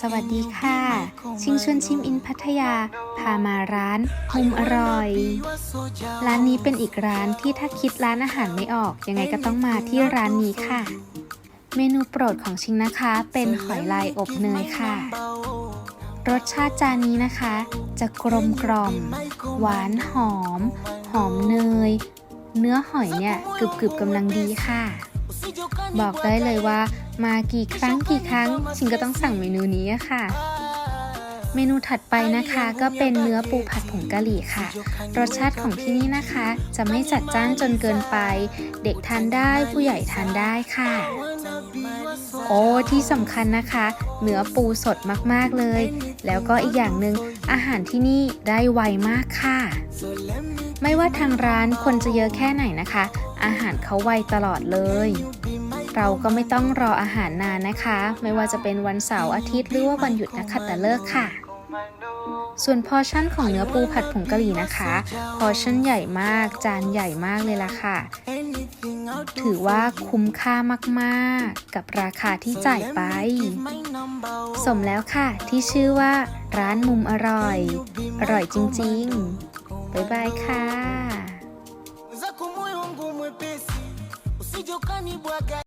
สวัสดีค่ะ ชิงชวนชิมอินพัทยา พามาร้านมุมอร่อย ร้านนี้เป็นอีกร้านที่ถ้าคิดร้านอาหารไม่ออก ยังไงก็ต้องมาที่ร้านนี้ค่ะ เมนูโปรดของชิงนะคะ เป็นหอยลายอบเนยค่ะ รสชาติจานนี้นะคะ จะกลมกล่อม หวานหอม หอมเนย เนื้อหอยเนี่ยกรึบกรึบๆกำลังดีค่ะ บอกได้เลยว่า มากี่ครั้งกี่ครั้งชิงก็ต้องสั่งเมนูนี้ค่ะ เมนูถัดไปนะคะก็เป็นเนื้อปูผัดผงกะหรี่ค่ะ รสชาติของที่นี่นะคะ จะไม่จัดจ้านจนเกินไป เด็กทานได้ผู้ใหญ่ทานได้ค่ะโอ้ที่สำคัญนะคะ เนื้อปูสดมากๆเลย แล้วก็อีกอย่างหนึ่งอาหารที่นี่ได้ไวมากค่ะ ไม่ว่าทางร้านคนจะเยอะแค่ไหนนะคะ อาหารเขาไวตลอดเลย เราก็ไม่ต้องรออาหารนานนะคะ ไม่ว่าจะเป็นวันเสาร์อาทิตย์หรือว่าวันหยุดนะคะแต่เลิกค่ะ ส่วนพอชั่นของเนื้อปูผัดผงกะหรี่นะคะ พอชั่นใหญ่มากจานใหญ่มากเลยล่ะค่ะ ถือว่าคุ้มค่ามากๆ กับราคาที่จ่ายไป สมแล้วค่ะที่ชื่อว่าร้านมุมอร่อย อร่อยจริงๆ บ๊ายบายค่ะ usije ukanibwaga